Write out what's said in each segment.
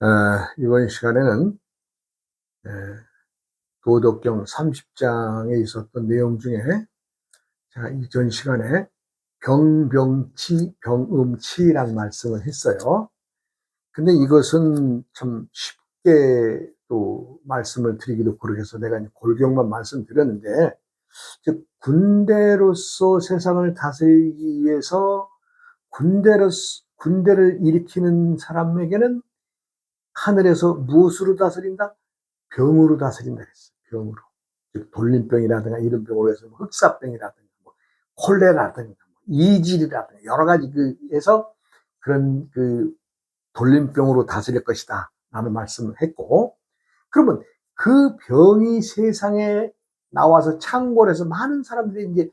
어, 이번 시간에는 에, 도덕경 30장에 있었던 내용 중에 제가 이전 시간에 병병치, 병음치란 말씀을 했어요. 근데 이것은 참 쉽게 또 말씀을 드리기도 그러해서 내가 골경만 말씀드렸는데, 즉, 군대로서 세상을 다스리기 위해서 군대로, 군대를 일으키는 사람에게는 하늘에서 무엇으로 다스린다? 병으로 다스린다 했어요. 병으로. 즉 돌림병이라든가 이런 병으로 해서 뭐 흑사병이라든가 뭐 콜레라든가 뭐 이질이라든가 여러 가지 그에서 그런 그 돌림병으로 다스릴 것이다. 라는 말씀을 했고 그러면 그 병이 세상에 나와서 창궐해서 많은 사람들이 이제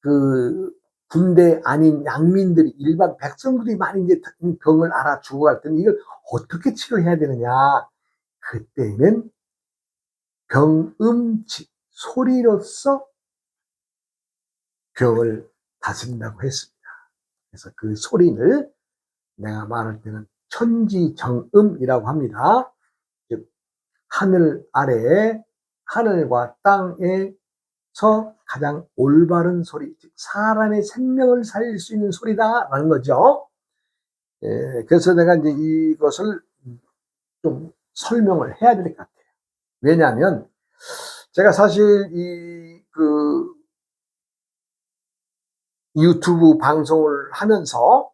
그 군대 아닌 양민들이 일반 백성들이 많이 이제 병을 알아 죽어갈 때는 이걸 어떻게 치료해야 되느냐 그때는 병음치 소리로서 병을 다스린다고 했습니다. 그래서 그 소리를 내가 말할 때는 천지정음이라고 합니다. 즉 하늘 아래에 하늘과 땅에 서 가장 올바른 소리, 즉 사람의 생명을 살릴 수 있는 소리다라는 거죠. 예, 그래서 내가 이제 이것을 좀 설명을 해야 될 것 같아요. 왜냐하면 제가 사실 이 그 유튜브 방송을 하면서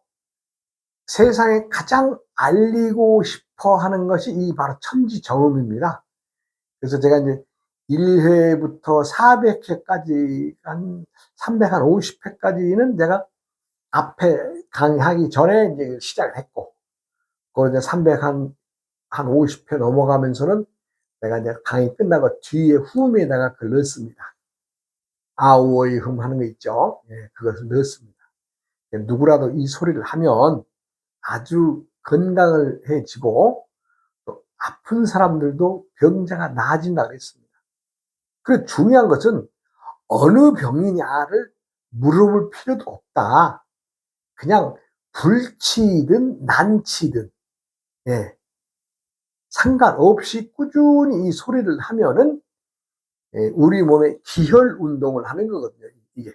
세상에 가장 알리고 싶어 하는 것이 이 바로 천지정음입니다. 그래서 제가 이제 1회부터 400회까지 한 350회까지는 내가 앞에 강의하기 전에 이제 시작을 했고, 그 이제 300 한, 한 50회 넘어가면서는 내가 이제 강의 끝나고 뒤에 후음에다가 그걸 넣습니다. 아우어이 흠 하는 거 있죠. 예, 그것을 넣습니다. 누구라도 이 소리를 하면 아주 건강을 해지고 또 아픈 사람들도 병자가 나아진다 그랬습니다. 그 중요한 것은 어느 병이냐를 물어볼 필요도 없다. 그냥 불치든 난치든 예, 상관없이 꾸준히 이 소리를 하면은 예, 우리 몸에 기혈 운동을 하는 거거든요. 이게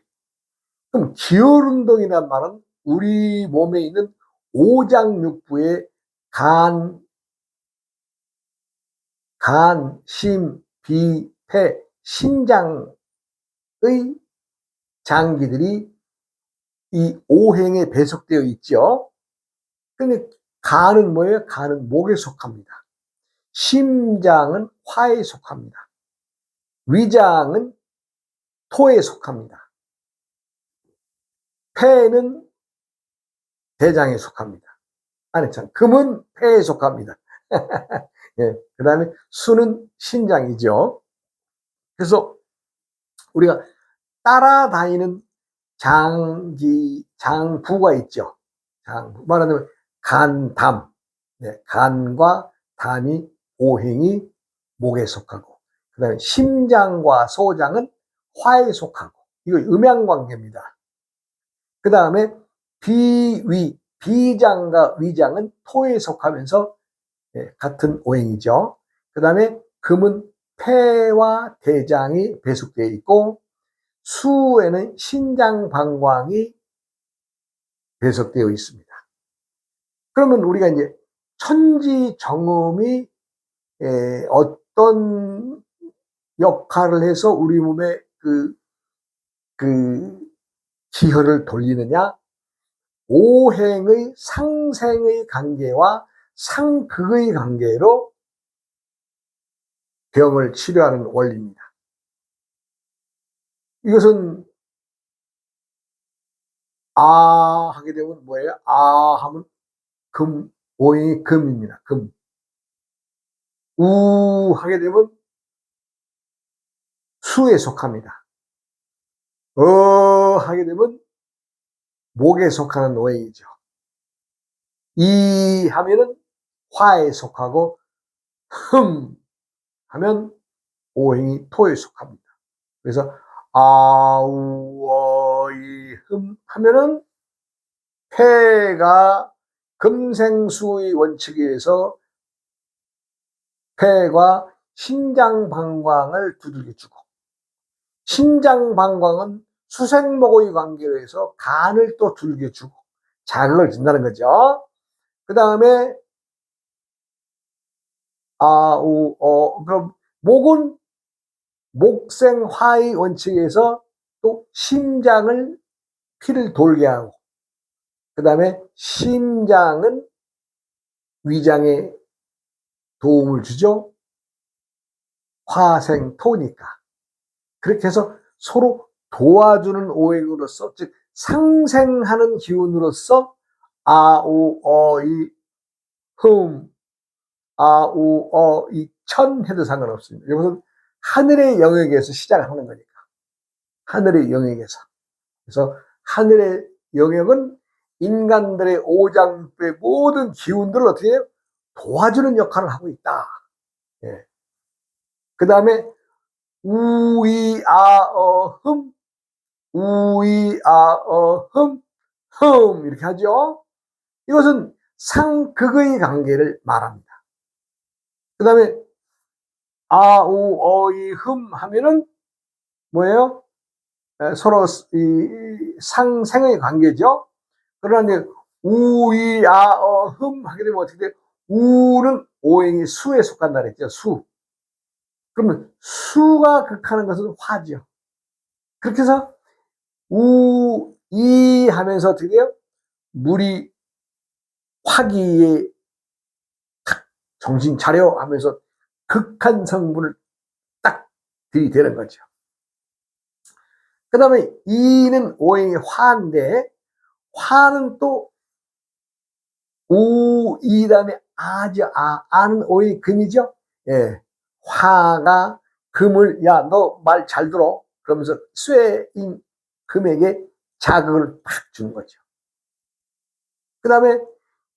그럼 기혈 운동이란 말은 우리 몸에 있는 오장육부의 간, 간, 심, 비, 폐, 신장의 장기들이 이 오행에 배속되어 있죠. 근데 간은 뭐예요? 간은 목에 속합니다. 심장은 화에 속합니다. 위장은 토에 속합니다. 폐는 대장에 속합니다. 아니 참 금은 폐에 속합니다. 예, 그 다음에 수는 신장이죠. 그래서 우리가 따라다니는 장기 장부가 있죠. 장부 말하자면 간 담, 네, 간과 담이 오행이 목에 속하고, 그 다음에 심장과 소장은 화에 속하고, 이거 음양 관계입니다. 그 다음에 비위, 비장과 위장은 토에 속하면서 예, 같은 오행이죠. 그 다음에 금은 폐와 대장이 배속되어 있고, 수에는 신장 방광이 배속되어 있습니다. 그러면 우리가 이제 천지 정음이 어떤 역할을 해서 우리 몸에 그, 그 기혈을 돌리느냐? 오행의 상생의 관계와 상극의 관계로 병을 치료하는 원리입니다. 이것은 아 하게 되면 뭐예요? 아 하면 금 오행이 금입니다. 금. 우 하게 되면 수에 속합니다. 어 하게 되면 목에 속하는 오행이죠. 이 하면은 화에 속하고 흠 하면 오행이 토에 속합니다. 그래서 아우어이 흠 하면은 폐가 금생수의 원칙에 의해서 폐과 신장 방광을 두들겨 주고 신장 방광은 수생목의 관계로 해서 간을 또 두들겨 주고 자극을 준다는 거죠. 그 다음에 아우 어 그럼 목은 목생화의 원칙에서 또 심장을 피를 돌게 하고 그 다음에 심장은 위장에 도움을 주죠. 화생토니까. 그렇게 해서 서로 도와주는 오행으로서, 즉, 상생하는 기운으로서, 아우, 어, 이, 흠, 아 우, 어, 이, 천 해도 상관없습니다. 이것은 하늘의 영역에서 시작을 하는 거니까. 하늘의 영역에서. 그래서 하늘의 영역은 인간들의 오장부의 모든 기운들을 어떻게? 도와주는 역할을 하고 있다. 예. 그 다음에 우이아어흠 우이아어흠 흠 이렇게 하죠. 이것은 상극의 관계를 말합니다. 그 다음에 아 우 어 이 흠 하면은 뭐예요? 서로 이 상생의 관계죠. 그러나 이제 우 이 아 어 흠 하게 되면 어떻게 돼? 우는 오행이 수에 속한다 그랬죠. 수. 그러면 수가 극하는 것은 화죠. 그렇게 해서 우, 이 하면서 어떻게 돼요? 물이 화기에 탁 정신 차려 하면서 극한 성분을 딱 들이대는 거죠. 그 다음에 이는 오행이 화인데 화는 또 우, 이 다음에 아죠. 아, 아는 오행이 금이죠. 예. 화가 금을 야 너 말 잘 들어 그러면서 쇠인 금에게 자극을 팍 주는 거죠. 그 다음에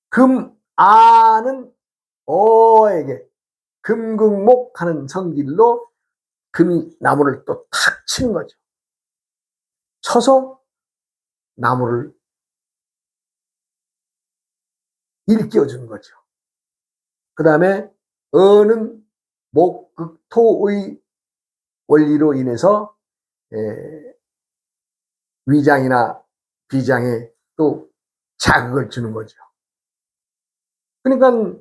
금 아는 어에게 금극목 하는 성질로 금이 나무를 또 탁 치는 거죠. 쳐서 나무를 일깨워 주는 거죠. 그 다음에 어는 목극토의 원리로 인해서 에, 위장이나 비장에 또 자극을 주는 거죠. 그러니까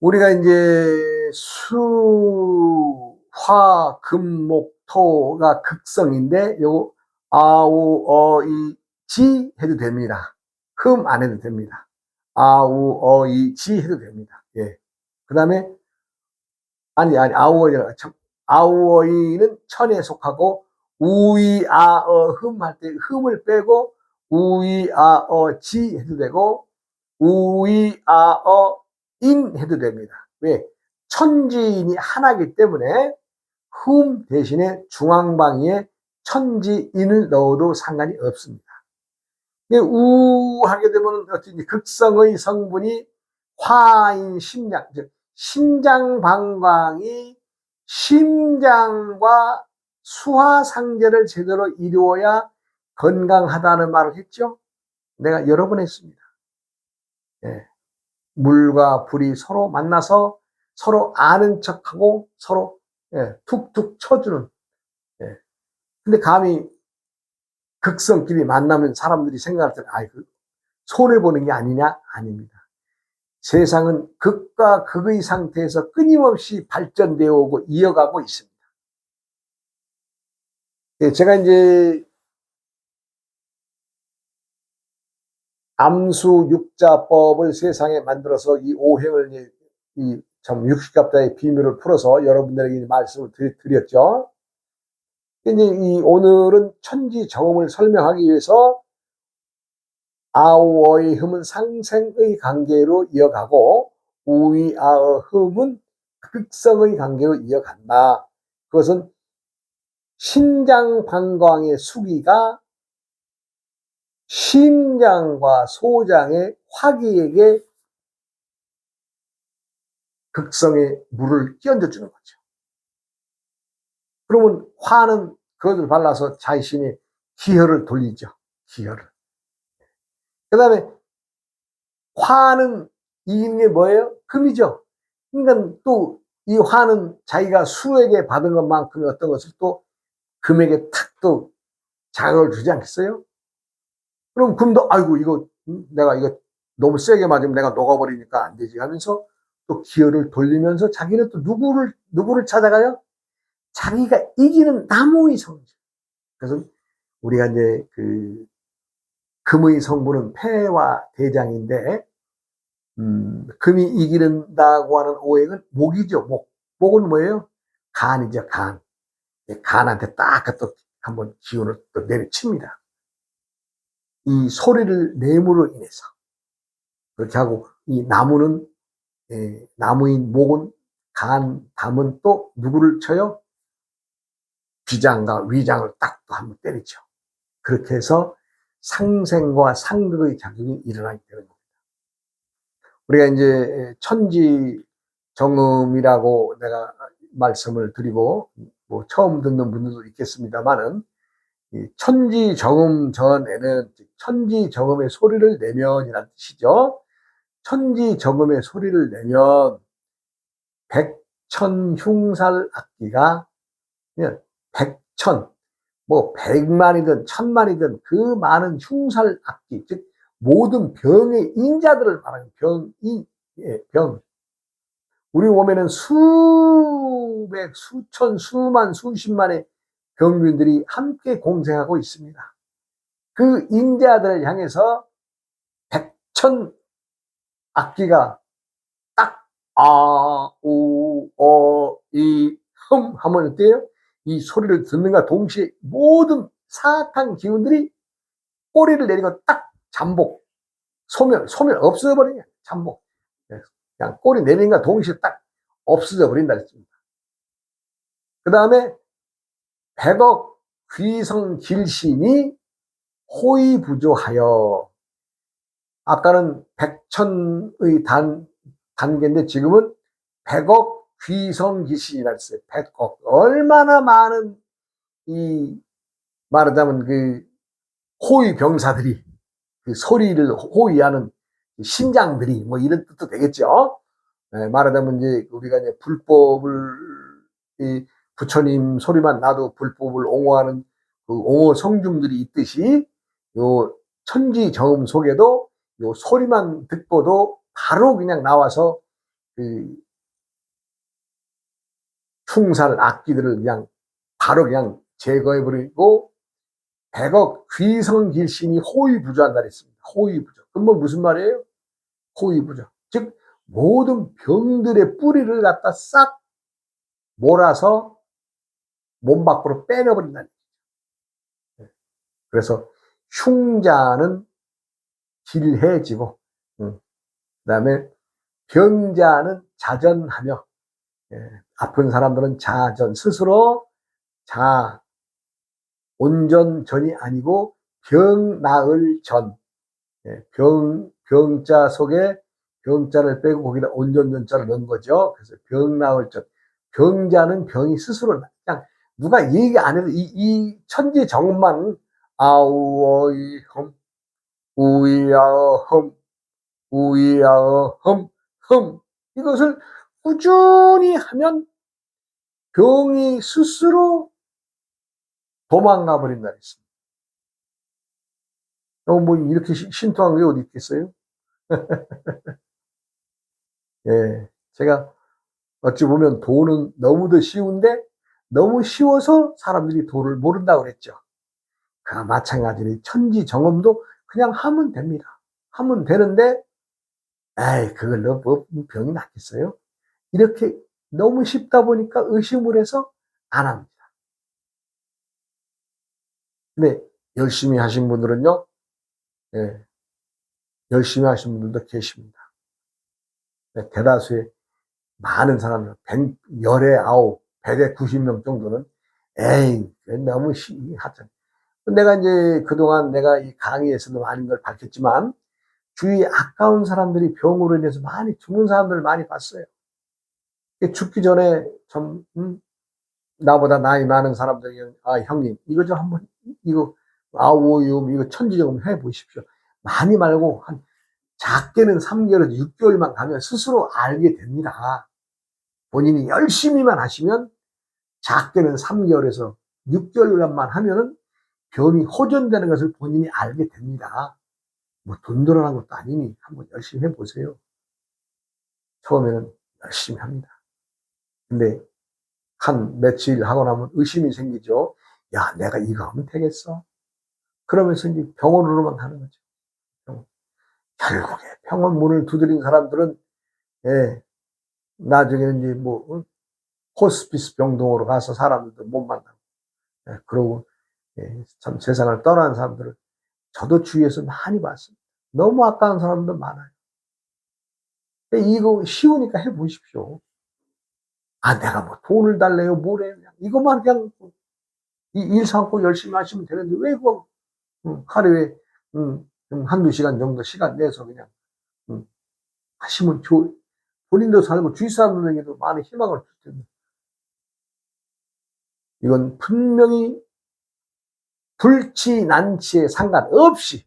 우리가 이제 수, 화, 금, 목, 토가 극성인데 요 아우, 어, 이, 지 해도 됩니다. 흠 안 해도 됩니다. 아우, 어, 이, 지 해도 됩니다. 예. 그 다음에 아니, 아니, 아우어이라, 아우어이는 천에 속하고, 우이, 아, 어, 흠 할 때 흠을 빼고, 우이, 아, 어, 지 해도 되고, 우이, 아, 어, 인 해도 됩니다. 왜? 천지인이 하나기 때문에, 흠 대신에 중앙방위에 천지인을 넣어도 상관이 없습니다. 우 하게 되면 어쩐지 극성의 성분이 화인 심장, 즉 심장 방광이 심장과 수화 상제를 제대로 이루어야 건강하다는 말을 했죠. 내가 여러 번 했습니다. 예. 물과 불이 서로 만나서 서로 아는 척하고 서로 예, 툭툭 쳐주는. 예. 근데 감히 극성끼리 만나면 사람들이 생각할 때는 아이 그 손해 보는 게 아니냐? 아닙니다. 세상은 극과 극의 상태에서 끊임없이 발전되어 오고 이어가고 있습니다. 예, 제가 이제 암수 육자법을 세상에 만들어서 이 오행을 이참 육식갑자의 비밀을 풀어서 여러분들에게 말씀을 드렸죠. 이제 이 오늘은 천지 정음을 설명하기 위해서 아우어의 흠은 상생의 관계로 이어가고 우위아의 흠은 극성의 관계로 이어간다. 그것은 신장 방광의 수기가 심장과 소장의 화기에게 극성의 물을 끼얹어 주는 거죠. 그러면 화는 그것을 발라서 자신이 기혈을 돌리죠. 기혈을. 그 다음에 화는 이기는 게 뭐예요? 금이죠. 그러니까 또 이 화는 자기가 수에게 받은 것만큼의 어떤 것을 또 금액에 탁또 자극을 주지 않겠어요? 그럼 금도 아이고 이거 음, 내가 이거 너무 세게 맞으면 내가 녹아버리니까 안 되지 하면서 또 기어를 돌리면서 자기는 또 누구를 누구를 찾아가요? 자기가 이기는 나무의 성질. 그래서 우리가 이제 그 금의 성분은 폐와 대장인데 음, 금이 이기는다고 하는 오행은 목이죠. 목. 목은 뭐예요? 간이죠. 간. 간한테 딱 또 한번 기운을 또 내려칩니다. 이 소리를 내므로 인해서 그렇게 하고 이 나무는 예, 나무인 목은 간 담은 또 누구를 쳐요? 비장과 위장을 딱 또 한번 때리죠. 그렇게 해서 상생과 상극의 작용이 일어나기 때문에 우리가 이제 천지 정음이라고 내가 말씀을 드리고 뭐 처음 듣는 분들도 있겠습니다만은 천지 정음 전에는 천지 정음의 소리를 내면이라는 뜻이죠. 천지 정음의 소리를 내면 백천 흉살 악기가 백천 뭐 백만이든 천만이든 그 많은 흉살 악기 즉 모든 병의 인자들을 말하는 병이 예, 병. 우리 몸에는 수백, 수천, 수만, 수십만의 병균들이 함께 공생하고 있습니다. 그 인자들을 향해서 백천 악기가 딱, 아, 우, 어, 이, 흠 하면 어때요? 이 소리를 듣는가 동시에 모든 사악한 기운들이 꼬리를 내리고 딱 잠복, 소멸, 소멸 없어버리냐, 잠복. 네, 그냥 꼬리 내리는가 동시에 딱 없어져 버린다 했습니다. 그 다음에 백억 귀성 길신이 호의부조하여 아까는 백천의 단, 단계인데 지금은 백억 귀성 길신이라 했어요. 백억. 얼마나 많은 이 말하자면 그 호의 병사들이 그 소리를 호위하는 심장들이 뭐 이런 뜻도 되겠죠. 네, 말하자면 이제 우리가 이제 불법을 이 부처님 소리만 나도 불법을 옹호하는 그 옹호 성중들이 있듯이 요 천지 정음 속에도 요 소리만 듣고도 바로 그냥 나와서 그 충살 악기들을 그냥 바로 그냥 제거해버리고 백억 귀성길신이 호위부조한다 그랬습니다. 호위부조. 그럼 뭐 무슨 말이에요? 호위부조. 즉 모든 병들의 뿌리를 갖다 싹 몰아서 몸 밖으로 빼내버린다는 얘기죠. 네. 그래서 흉자는 길해지고 음, 그 다음에 병자는 자전하며 예, 아픈 사람들은 자전 스스로 자 온전 전이 아니고 병 나을 전. 예, 병, 병자 속에 병자를 빼고 거기다 온전 전자를 넣은 거죠. 그래서 병 나을 전. 병자는 병이 스스로 그냥 누가 얘기 안 해도 이, 이 천지 정만 아우어이 험 우이아어 험 우이아어 험험 이것을 꾸준히 하면 병이 스스로 도망가 버린다 했습니다. 어, 뭐 이렇게 신통한 게 어디 있겠어요? 예, 제가 어찌 보면 도는 너무도 쉬운데 너무 쉬워서 사람들이 도를 모른다고 그랬죠. 그 마찬가지로 천지 정엄도 그냥 하면 됩니다. 하면 되는데 에이 그걸로 뭐 병이 낫겠어요? 이렇게 너무 쉽다 보니까 의심을 해서 안 합니다. 근데 열심히 하신 분들은요, 예, 열심히 하신 분들도 계십니다. 네, 대다수의 많은 사람들, 100, 열에 아홉, 100에 90명 정도는, 에이, 너무 하찮. 내가 이제 그동안 내가 이 강의에서도 많은 걸 밝혔지만, 주위에 아까운 사람들이 병으로 인해서 많이 죽는 사람들을 많이 봤어요. 죽기 전에 좀, 음, 나보다 나이 많은 사람들이, 아, 형님, 이거 좀 한번 이거 아오이움 이거 천지적으로 해 보십시오. 많이 말고 한 작게는 3개월, 6개월만 가면 스스로 알게 됩니다. 본인이 열심히만 하시면 작게는 3개월에서 6개월만 하면은 병이 호전되는 것을 본인이 알게 됩니다. 뭐 돈 들어간 것도 아니니 한번 열심히 해보세요. 처음에는 열심히 합니다. 근데 한 며칠 하고 나면 의심이 생기죠. 야, 내가 이거 하면 되겠어? 그러면서 이제 병원으로만 가는 거죠. 결국에 병원 문을 두드린 사람들은, 예, 나중에는 이제 뭐, 어? 호스피스 병동으로 가서 사람들도 못 만나고, 예, 그러고, 예, 참 세상을 떠난 사람들을 저도 주위에서 많이 봤습니다. 너무 아까운 사람도 많아요. 이거 쉬우니까 해보십시오. 아, 내가 뭐 돈을 달래요, 뭐래요. 그냥 이것만 그냥 이일 삼고 열심히 하시면 되는데 왜 그거 음, 하루에 음, 음, 한두 시간 정도 시간 내서 그냥 음, 하시면 좋 본인도 살고 주위 사람들에게도 많은 희망을 줄 텐데 이건 분명히 불치 난치에 상관없이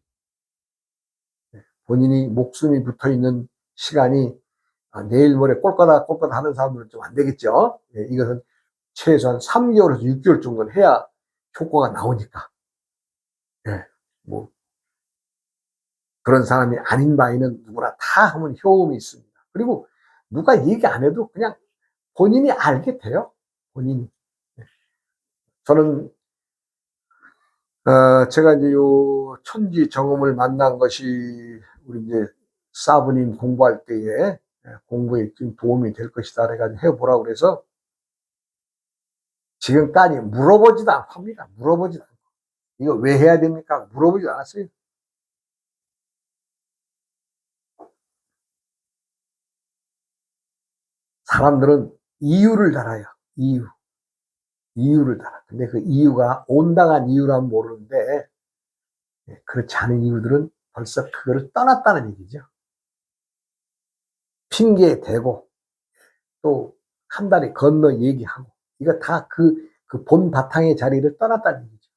본인이 목숨이 붙어 있는 시간이 아, 내일 모레 꼴까다 꼴까다 하는 사람들은 좀 안 되겠죠. 예, 이것은 최소한 3개월에서 6개월 정도는 해야 효과가 나오니까. 예, 뭐 그런 사람이 아닌 바에는 누구나 다 하면 효험이 있습니다. 그리고 누가 얘기 안 해도 그냥 본인이 알게 돼요. 본인이. 예. 저는 어, 제가 이제 요 천지 정음을 만난 것이 우리 이제 사부님 공부할 때에 예, 공부에 좀 도움이 될 것이다. 그래가지고 해보라고 그래서 지금까지 물어보지도 않고 합니다. 물어보지도 않고. 이거 왜 해야 됩니까? 물어보지도 않았어요. 사람들은 이유를 달아요. 이유. 이유를 달아. 근데 그 이유가 온당한 이유라면 모르는데, 예, 그렇지 않은 이유들은 벌써 그거를 떠났다는 얘기죠. 핑계 대고 또 한 달에 건너 얘기하고 이거 다 그 그 본 바탕의 자리를 떠났다는 얘기죠.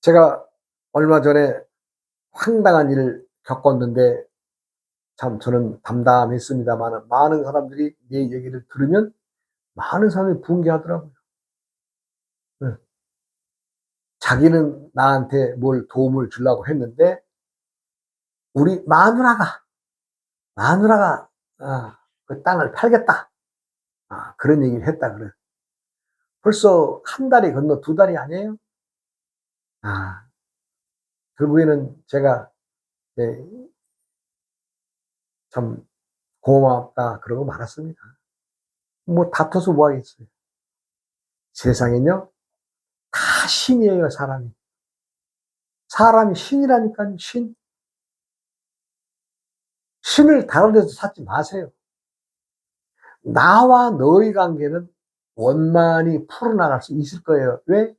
제가 얼마 전에 황당한 일을 겪었는데 참 저는 담담했습니다만 많은 사람들이 내 얘기를 들으면 많은 사람들이 붕괴하더라고요. 네. 자기는 나한테 뭘 도움을 주려고 했는데 우리 마누라가 마누라가 아, 그 땅을 팔겠다. 아, 그런 얘기를 했다 그래. 벌써 한 달이 건너 두 달이 아니에요? 아, 결국에는 제가 네, 참 고맙다 그러고 말았습니다. 뭐 다퉈서 뭐 하겠어요. 세상엔요 다 신이에요 사람이. 사람이 신이라니까요 신. 신을 다른 데서 찾지 마세요. 나와 너의 관계는 원만히 풀어나갈 수 있을 거예요. 왜?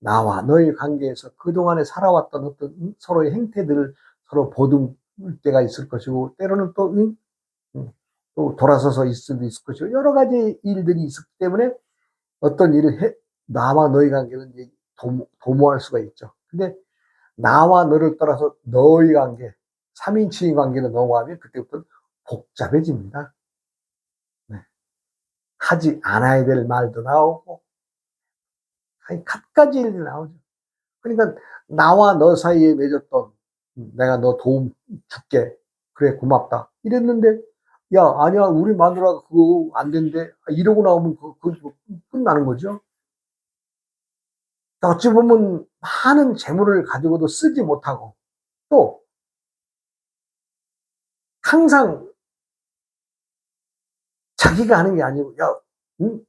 나와 너의 관계에서 그동안에 살아왔던 어떤 서로의 행태들을 서로 보듬을 때가 있을 것이고, 때로는 또, 또 돌아서서 있을 수도 있을 것이고, 여러 가지 일들이 있었기 때문에 어떤 일을 해, 나와 너의 관계는 도모, 도모할 수가 있죠. 근데 나와 너를 떠나서 너의 관계, 3인칭 관계로 넘어가면 그때부터 복잡해집니다. 네. 하지 않아야 될 말도 나오고, 아니, 갖가지 일이 나오죠. 그러니까, 나와 너 사이에 맺었던, 내가 너 도움 줄게. 그래, 고맙다. 이랬는데, 야, 아니야, 우리 마누라가 그거 안 된대. 이러고 나오면 그, 그, 그 끝나는 거죠. 어찌 보면 많은 재물을 가지고도 쓰지 못하고, 또, 항상 자기가 하는 게 아니고, 야, 응?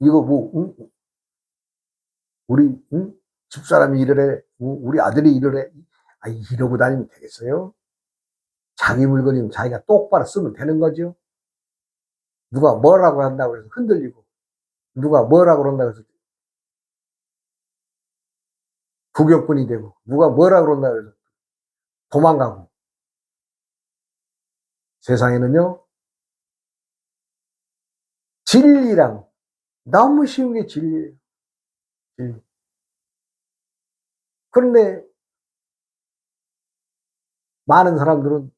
이거 뭐, 응? 우리, 응? 집사람이 이러래, 우리 아들이 이러래. 아, 이러고 다니면 되겠어요? 자기 물건이면 자기가 똑바로 쓰면 되는 거죠? 누가 뭐라고 한다고 해서 흔들리고, 누가 뭐라고 그런다고 해서 구경꾼이 되고, 누가 뭐라고 그런다고 해서 도망가고, 세상에는요, 진리랑 너무 쉬운 게 진리예요. 진리. 그런데 많은 사람들은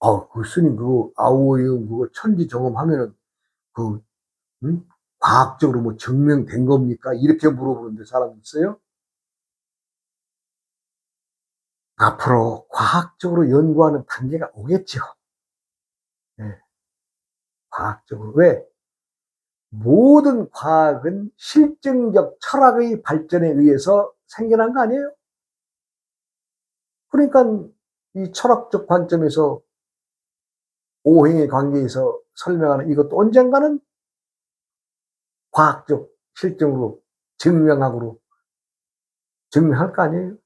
아, 그 스님 그거 아오이음 그거 천지 정음하면은 그 음? 과학적으로 뭐 증명된 겁니까? 이렇게 물어보는데 사람 있어요? 앞으로 과학적으로 연구하는 단계가 오겠죠. 네. 과학적으로. 왜? 모든 과학은 실증적 철학의 발전에 의해서 생겨난 거 아니에요? 그러니까 이 철학적 관점에서 오행의 관계에서 설명하는 이것도 언젠가는 과학적 실증으로 증명하고로 증명할 거 아니에요?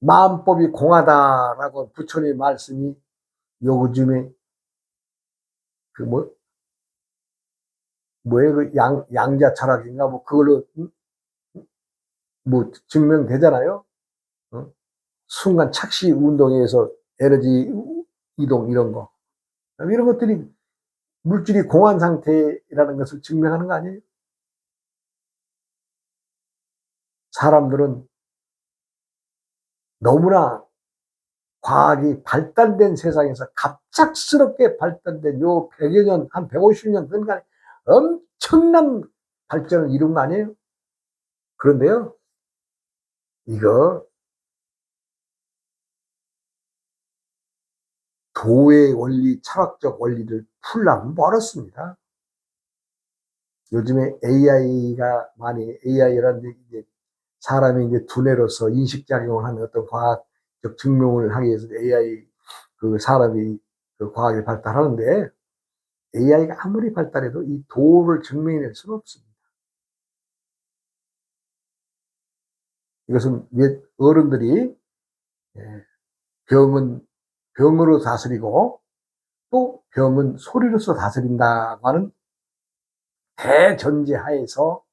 마음법이 공하다라고 부처님 말씀이 요즘에 그 뭐, 뭐에 그 양, 양자 철학인가 뭐 그걸로 뭐 증명되잖아요. 어? 순간 착시 운동에서 에너지 이동 이런 거. 이런 것들이 물질이 공한 상태라는 것을 증명하는 거 아니에요? 사람들은 너무나 과학이 발달된 세상에서 갑작스럽게 발달된 요 100여 년, 한 150년 그러니까 엄청난 발전을 이룬 거 아니에요? 그런데요, 이거 도의 원리, 철학적 원리를 풀려면 멀었습니다. 요즘에 AI가 많이, AI라는 이제 사람이 이제 두뇌로서 인식작용을 하는 어떤 과학적 증명을 하기 위해서 AI, 그 사람이 그 과학을 발달하는데 AI가 아무리 발달해도 이 도를 증명해낼 수는 없습니다. 이것은 옛 어른들이 예, 병은 병으로 다스리고 또 병은 소리로서 다스린다고 하는 대전제 하에서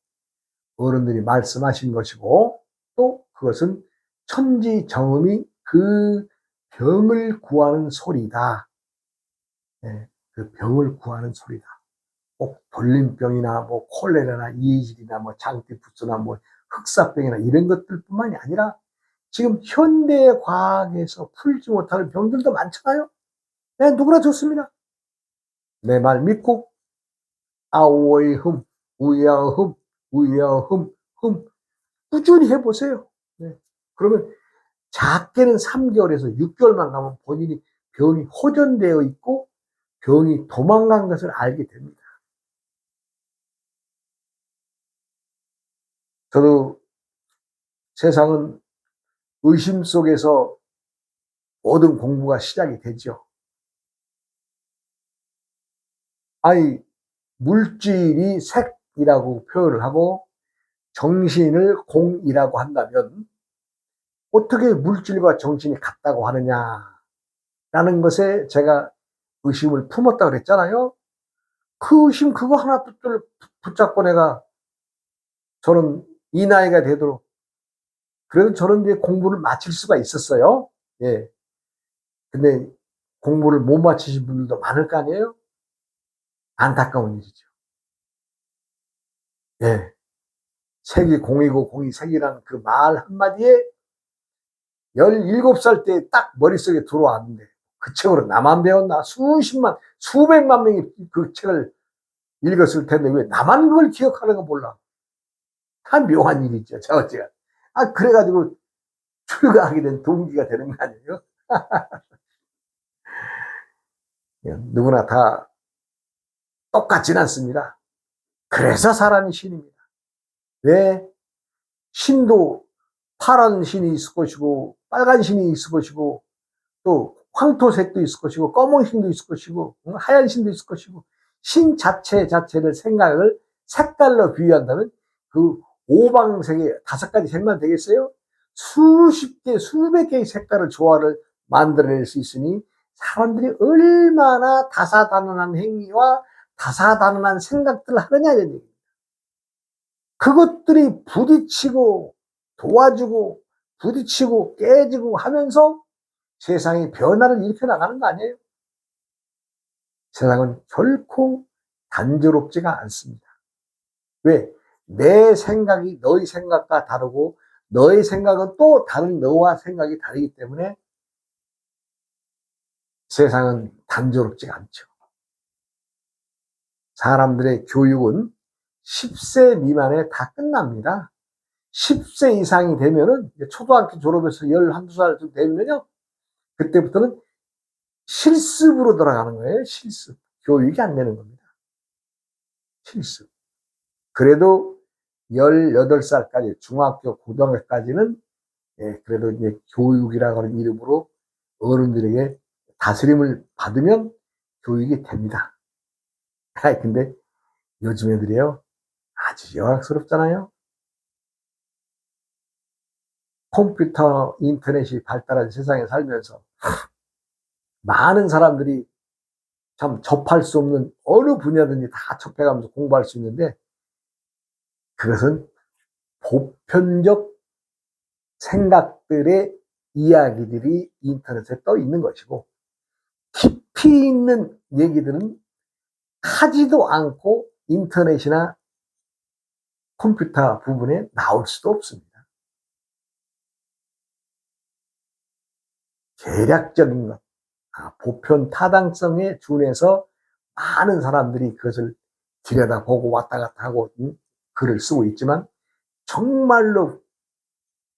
어른들이 말씀하신 것이고 또 그것은 천지 정음이 그 병을 구하는 소리다. 네, 그 병을 구하는 소리다. 꼭 돌림병이나 뭐 콜레라나 이질이나 뭐 장티푸스나 뭐 흑사병이나 이런 것들뿐만이 아니라 지금 현대 과학에서 풀지 못하는 병들도 많잖아요. 네, 누구나 좋습니다. 내 말 믿고 아오의 흠, 우야의 흠, 우야의 흠, 흠 꾸준히 해보세요. 네. 그러면 작게는 3개월에서 6개월만 가면 본인이 병이 호전되어 있고 병이 도망간 것을 알게 됩니다. 저도 세상은 의심 속에서 모든 공부가 시작이 되죠. 아니, 물질이 색이라고 표현을 하고 정신을 공이라고 한다면 어떻게 물질과 정신이 같다고 하느냐 라는 것에 제가 의심을 품었다 그랬잖아요. 그 의심 그거 하나 붙잡고 내가 저는 이 나이가 되도록 그래도 저는 이제 공부를 마칠 수가 있었어요. 예. 근데 공부를 못 마치신 분들도 많을 거 아니에요? 안타까운 일이죠. 예. 색이 공이고 공이 색이라는 그 말 한마디에 17살 때 딱 머릿속에 들어왔는데 그 책으로 나만 배웠나? 수십만, 수백만 명이 그 책을 읽었을 텐데 왜 나만 그걸 기억하는 거 몰라? 참 묘한 일이죠. 저 어찌가. 아, 그래가지고 출가하게 된 동기가 되는 거 아니에요? 누구나 다 똑같진 않습니다. 그래서 사람이 신입니다. 왜? 신도 파란 신이 있을 것이고, 빨간 신이 있을 것이고, 또 황토색도 있을 것이고, 검은 신도 있을 것이고, 하얀 신도 있을 것이고, 신 자체 자체를 생각을 색깔로 비유한다면 그 오방색의 다섯 가지 색만 되겠어요? 수십 개, 수백 개의 색깔을 조화를 만들어낼 수 있으니 사람들이 얼마나 다사다난한 행위와 다사다난한 생각들을 하느냐는 얘기입니다. 그것들이 부딪히고 도와주고 부딪히고 깨지고 하면서 세상이 변화를 일으켜 나가는 거 아니에요? 세상은 결코 단조롭지가 않습니다. 왜? 내 생각이 너의 생각과 다르고 너의 생각은 또 다른 너와 생각이 다르기 때문에 세상은 단조롭지가 않죠. 사람들의 교육은 10세 미만에 다 끝납니다. 10세 이상이 되면은 초등학교 졸업해서 11, 2살 되면요. 그때부터는 실습으로 돌아가는 거예요. 실습. 교육이 안 되는 겁니다. 실습. 그래도 18살까지 중학교 고등학교까지는 예, 그래도 이제 교육이라고 하는 이름으로 어른들에게 다스림을 받으면 교육이 됩니다. 아, 근데 요즘 애들이요. 아주 영악스럽잖아요. 컴퓨터, 인터넷이 발달한 세상에 살면서 많은 사람들이 참 접할 수 없는 어느 분야든지 다 접해가면서 공부할 수 있는데 그것은 보편적 생각들의 이야기들이 인터넷에 떠 있는 것이고 깊이 있는 얘기들은 하지도 않고 인터넷이나 컴퓨터 부분에 나올 수도 없습니다. 계략적인 것, 아, 보편 타당성에 준해서 많은 사람들이 그것을 들여다보고 왔다 갔다 하고 음, 글을 쓰고 있지만 정말로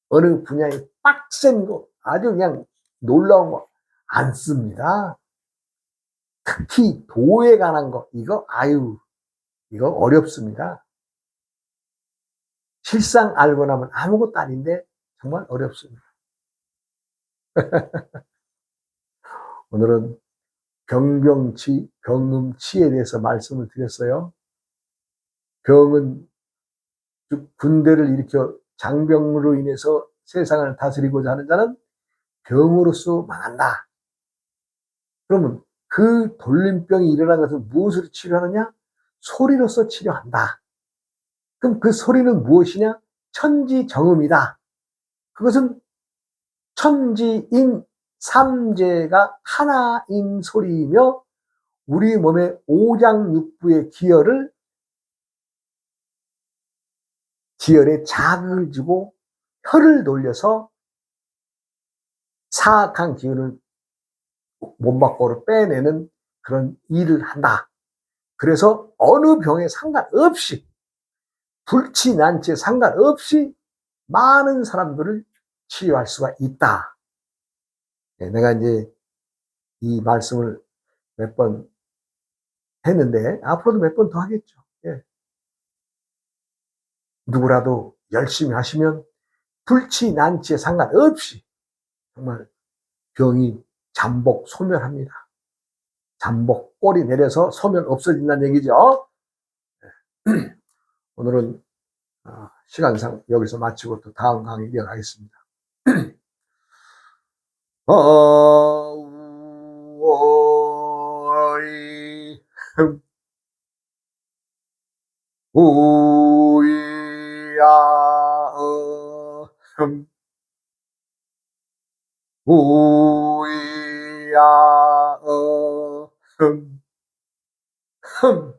어느 분야에 빡센 거 아주 그냥 놀라운 거 안 씁니다. 특히 도에 관한 거 이거 아유 이거 어렵습니다. 실상 알고 나면 아무것도 아닌데 정말 어렵습니다. 오늘은 병병치, 병음치에 대해서 말씀을 드렸어요. 병은 즉 군대를 일으켜 장병으로 인해서 세상을 다스리고자 하는 자는 병으로서 망한다. 그러면 그 돌림병이 일어난 것을 무엇으로 치료하느냐? 소리로서 치료한다. 그럼 그 소리는 무엇이냐? 천지정음이다. 그것은 천지인 삼재가 하나인 소리이며 우리 몸의 오장육부의 기혈을 기혈에 자극을 주고 혀를 돌려서 사악한 기운을 몸 밖으로 빼내는 그런 일을 한다. 그래서 어느 병에 상관없이 불치 난치에 상관없이 많은 사람들을 치유할 수가 있다. 네, 내가 이제 이 말씀을 몇 번 했는데 앞으로도 몇 번 더 하겠죠. 예. 누구라도 열심히 하시면 불치 난치에 상관없이 정말 병이 잠복 소멸합니다. 잠복 꼬리 내려서 소멸 없어진다는 얘기죠. 네. 오늘은 어, 시간상 여기서 마치고 또 다음 강의 이어가겠습니다. 어오이 우이야 음. 우이야 음. 흠.